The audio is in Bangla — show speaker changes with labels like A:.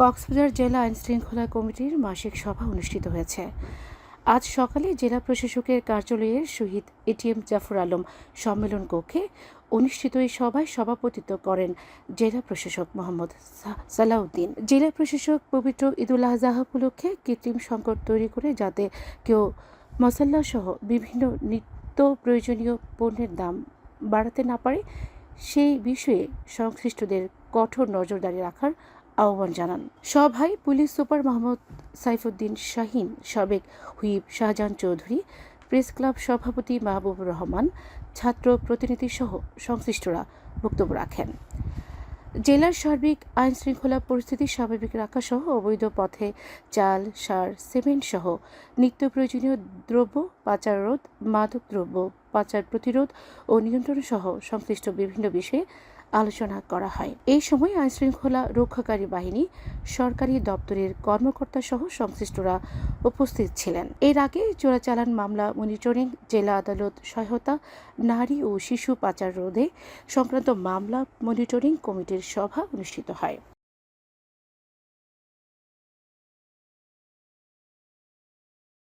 A: কক্সবাজার জেলা আইন শৃঙ্খলা কমিটির মাসিক সভা অনুষ্ঠিত হয়েছে। আজ সকালে জেলা প্রশাসকের কার্যালয়ের শহীদ এটিএম জাফর আলম সম্মেলন কক্ষে অনুষ্ঠিত এই সভায় সভাপতিত্ব করেন জেলা প্রশাসক মোহাম্মদ সালাউদ্দিন। জেলা প্রশাসক পবিত্র ঈদুল আজহা উপলক্ষে কৃত্রিম সংকট তৈরি করে যাতে কেউ মশাল্লা সহ বিভিন্ন নিত্য প্রয়োজনীয় পণ্যের দাম বাড়াতে না পারে, সেই বিষয়ে সংশ্লিষ্টদের কঠোর নজরদারি রাখার আহ্বান জানান। সভায় পুলিশ সুপার মোহাম্মদ সাইফুদ্দিন শাহিন, সাবেক whip Shahjahan Chowdhury, press club সভাপতি মাহবুবুর রহমান, ছাত্র প্রতিনিধি সহ সংশ্লিষ্টরা বক্তব্য রাখেন। জেলার সার্বিক আইন শৃঙ্খলা পরিস্থিতি স্বাভাবিক রাখা সহ অবৈধ পথে চাল, সার, সিমেন্ট সহ নিত্য প্রয়োজনীয় দ্রব্য, পাচার রোধ, মাদক দ্রব্য পাচার প্রতিরোধ ও নিয়ন্ত্রণ সহ সংশ্লিষ্ট বিভিন্ন বিষয়ে আলোচনা করা হয়। এই সময় আইনশৃঙ্খলা রক্ষাকারী বাহিনী, সরকারি দপ্তরের কর্মকর্তা সহ সংশ্লিষ্টরা উপস্থিত ছিলেন। এর আগে চোরাচালান মামলা, মনিটরিং, জেলা আদালত সহায়তা, নারী ও শিশু পাচার রোধে সংক্রান্ত মামলা, মনিটরিং কমিটির সভা অনুষ্ঠিত হয়।